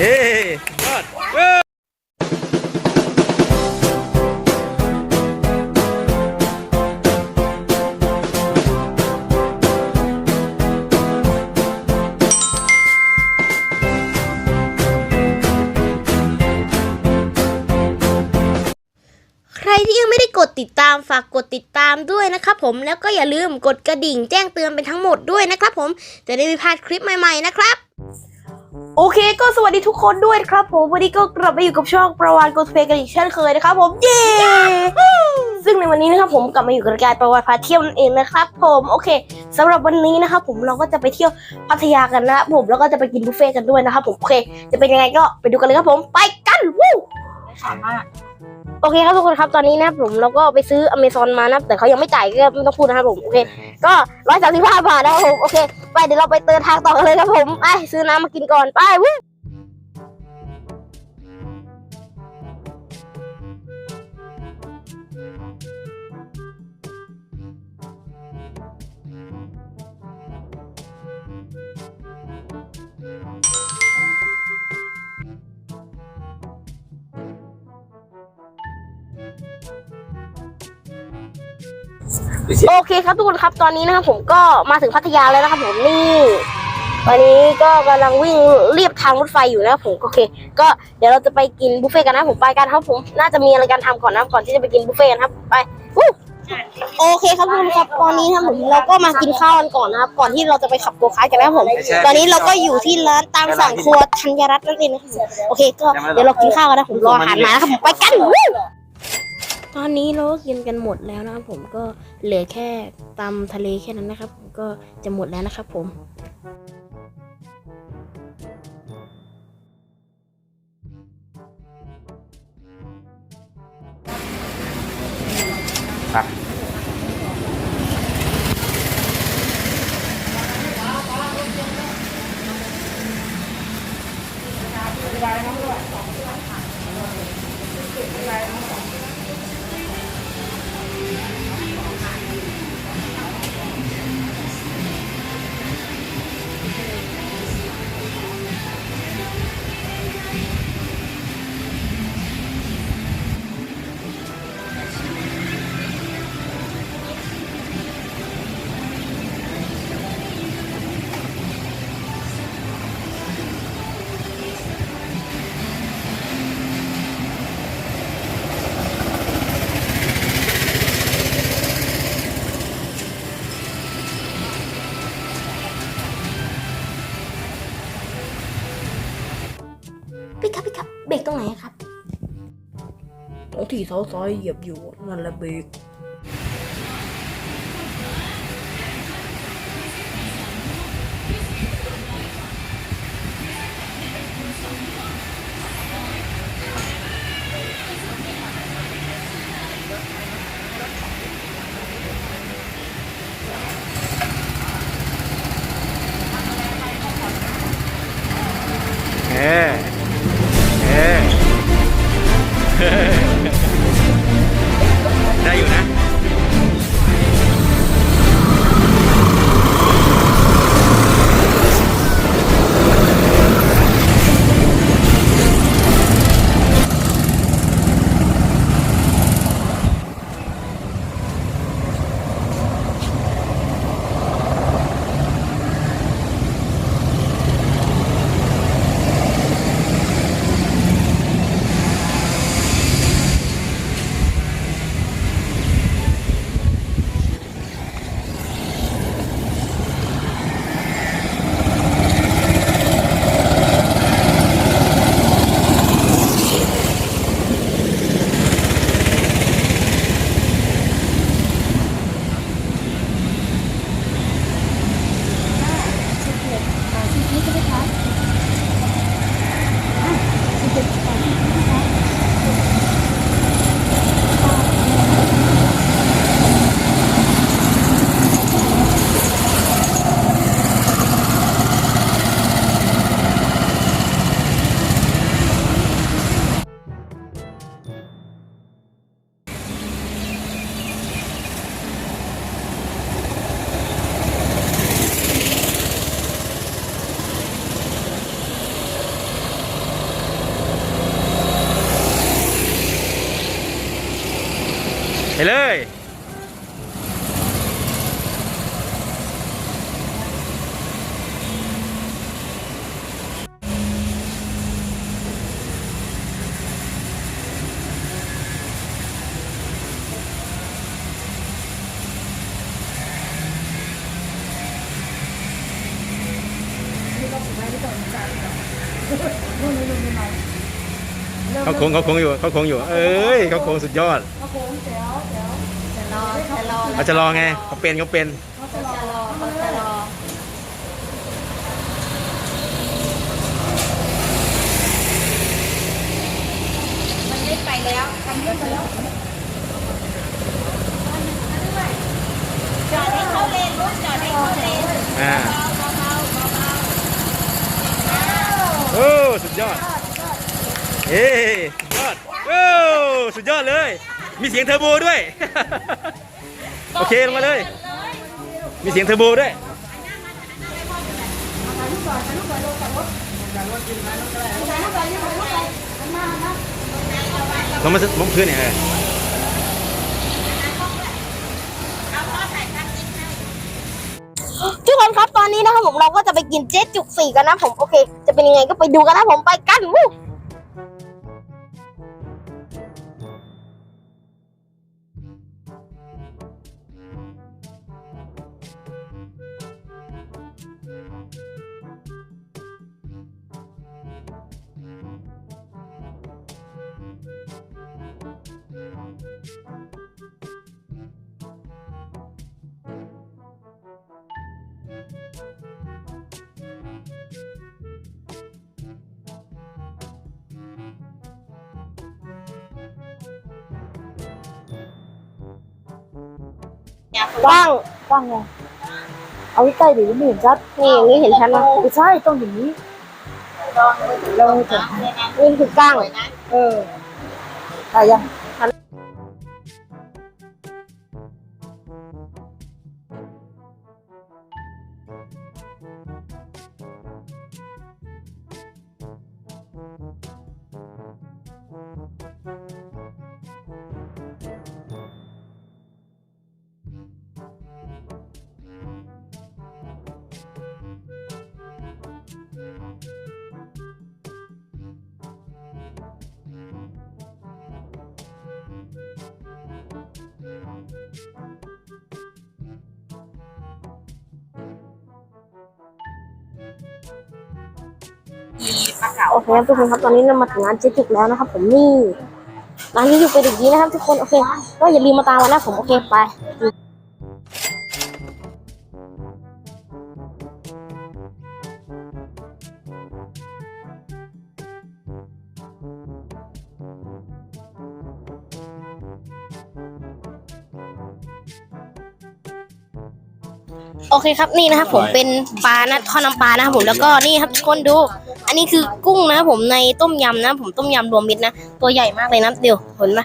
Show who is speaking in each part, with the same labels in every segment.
Speaker 1: เฮ้ยอด
Speaker 2: ใครที่ยังไม่ได้กดติดตามฝากกดติดตามด้วยนะครับผมแล้วก็อย่าลืมกดกระดิ่งแจ้งเตือนเป็นทั้งหมดด้วยนะครับผมจะได้ไม่พลาดคลิปใหม่ๆนะครับ โอเคก็สวัสดีทุกคนด้วยครับผมวันนี้ก็กลับมาอยู่กับช่องประวานโกสเพกันอีกเช่นเคยนะครับผมเย้ซึ่งในวันนี้นะครับผมกลับมาอยู่กับรายการประวัติพาเที่ยวนั่นเองนะครับผมโอเคสำหรับวันนี้นะครับผมเราก็จะไปเที่ยวพัทยากันนะผมแล้วก็จะไปกินบุฟเฟ่ต์กันด้วยนะครับผมโอเค จะเป็นยังไงก็ไปดูกันเลยครับผมไปกันวู้
Speaker 3: สามารถ
Speaker 2: โอเคครับทุกคนครับตอนนี้นะครับผมเราก็ไปซื้ออเมซอนมานะครับแต่เขายังไม่จ่ายก็ไม่ต้องพูดนะครับผมโอเคก็ร้อยสามสิบห้าบาทนะครับผมโอเค ไปเดี๋ยวเราไปเดินทางต่อกันเลยครับผมไปซื้อน้ำมากินก่อนไปวู้ โอเคครับทุกคนครับตอนนี้นะครับผมก็มาถึงพัทยาแล้วนะครับผมนี่ตอนนี้ก็กำลังวิ่งเรียบทางรถไฟอยู่นะครับผมโอเค ก็เดี๋ยวเราจะไปกินบุฟเฟ่ต์กันนะครับผมไปกันครับผมน่าจะมีอะไรการทำก่อนนะครับก่อนที่จะไปกินบุฟเฟ่ต์กันครับไปวู้โอเคครับทุกคนครับตอนนี้นะครับผมเราก็มากินข้าวกันก่อนนะครับก่อนที่เราจะไปขับโกคาร์ทกันนะครับผมตอนนี้เราก็อยู่ที่ร้านตามสั่งครัวธัญรัตน์นั่นเองนะครับผมโอเค ก็เดี๋ยวเรากินข้าวกันนะผมรออาหารมานะครับผมไปกันวู้ ตอนนี้เราก็กินกันหมดแล้วนะครับผมก็เหลือแค่ตำทะเลแค่นั้นนะครับ ผมก็จะหมดแล้วนะครับผม พี่ครับพี่ครับเบรกตรงไหนครับ
Speaker 3: ตรงที่เสาซ้ายเหยียบอยู่นั่นแหละเบรก
Speaker 1: cho biết nói ไปเลยเขาโค้งเขาโค้งอยู่เขาโค้งอยู่ เอ้ยเขาโค้งสุดยอด
Speaker 3: เขาโค้งเดี๋ ยวเดี๋ยว
Speaker 2: จะรอจะรอ
Speaker 1: เขาจะรอไงเขาเป็นเขาเป็น
Speaker 3: เขาจะรอ
Speaker 2: จะรอเขาจะรอมันได้ไปแล้วคันเดียวไปแล้วจอดให้เข้าเลนรถจอดให้เข้าเลน
Speaker 1: อ่า
Speaker 2: เบาเบาเบาเบา
Speaker 1: โอ้สุดยอดเอ้สุดยอดโอ้สุดยอดเลย มีเสียงเทอร์โบด้วย โอเคลงมาเลย มีเสียงเทอร์โบด้วยลงมาลงพื้นเนี่ยเออ
Speaker 2: ทุกคนครับตอนนี้นะครับผมเราก็จะไปกินเจ๊จุกสี่กันนะผมโอเค จะเป็นยังไงก็ไปดูกันนะผมไปกันวู้ กว้าง
Speaker 3: กว้างไงเอาใกล้ๆดิไม่เห็นชัด
Speaker 2: นี่อย่างนี้เห็นชัดนะ
Speaker 3: ไม่ใช่ต้องอย่างนี้ลองจะ
Speaker 2: นี่คือกว้าง
Speaker 3: เออได้ยัง
Speaker 2: โอเคครับทุกคนครับตอนนี้เรามาถึงร้านเจ๊จุกแล้วนะครับ ผมนี่ร้านนี้อยู่เป็นอย่างนี้นะครับทุกคนโอเค ก็อย่าลืมมาตามกันนะผมโอเคไปโอเคครับนี่นะครับผมเป็นปลานะทอดน้ำปลานะครับผมแล้วก็นี่ครับทุกคนดู อันนี้คือกุ้งนะผมในต้มยำนะ ผมต้มยำรวมมิตรนะ ตัวใหญ่มากเลยนะเดี๋ยวเห็นไหม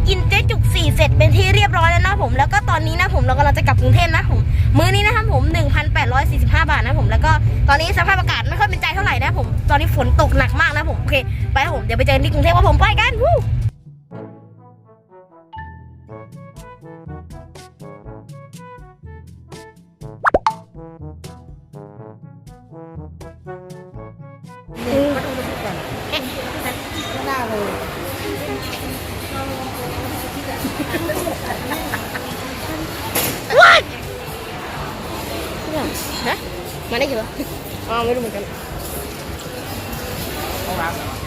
Speaker 2: ก็กินเจ๊จุกสี่เสร็จเป็นที่เรียบร้อยแล้วนะผม แล้วก็ตอนนี้นะผมเรากำลังจะกลับกรุงเทพนะผมมื้อนี้นะครับผม 1,845 บาทนะผมแล้วก็ตอนนี้สภาพอากาศไม่ค่อยเป็นใจเท่าไหร่นะผม ตอนนี้ฝนตกหนักมากนะผมโอเคไปผมเดี๋ยวไปเจอกันที่กรุงเทพว่าผมไปกันวู้ฮะมาได้อยู่ เหรออ้าวไ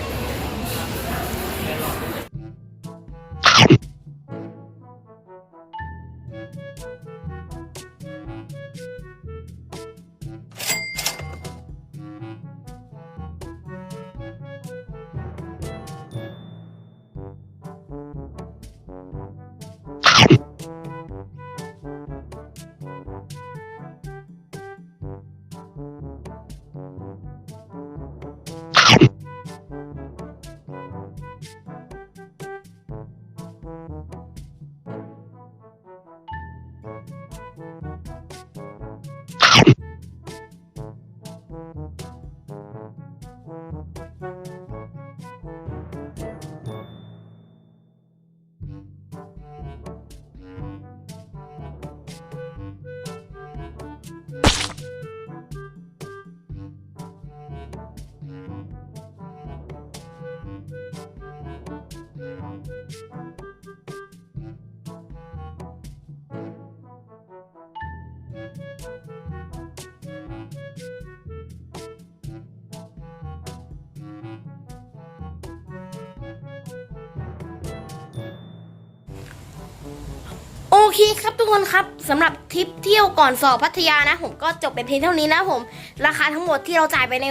Speaker 2: เหมือนกันโอเคครับทุกคนครับสำหรับทริปเที่ยวก่อนสอบพัทยานะ ผมก็จบเป็นเพียงเท่านี้นะผม ราคาทั้งหมดที่เราจ่ายไปใน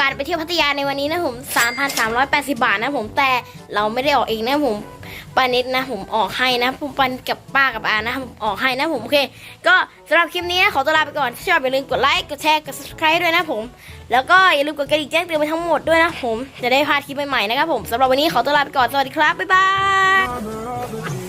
Speaker 2: การไปเที่ยวพัทยาในวันนี้นะผม 3,380 บาทนะผมแต่เราไม่ได้ออกเองนะผมปานิดนะผมออกให้นะผมปันกับป้ากับอานะผมออกให้นะผมโอเค ก็สำหรับคลิปนี้นะขอตัวลาไปก่อนถ้าชอบอย่าลืมกดไลค์กดแชร์กด subscribe ด้วยนะผม แล้วก็อย่าลืมกดกระดิ่งแจ้งเตือนไปทั้งหมดด้วยนะผมจะได้พลาดคลิปใหม่ๆนะครับผมสำหรับวันนี้ขอตัวลาไปก่อนสวัสดีครับบ๊ายบาย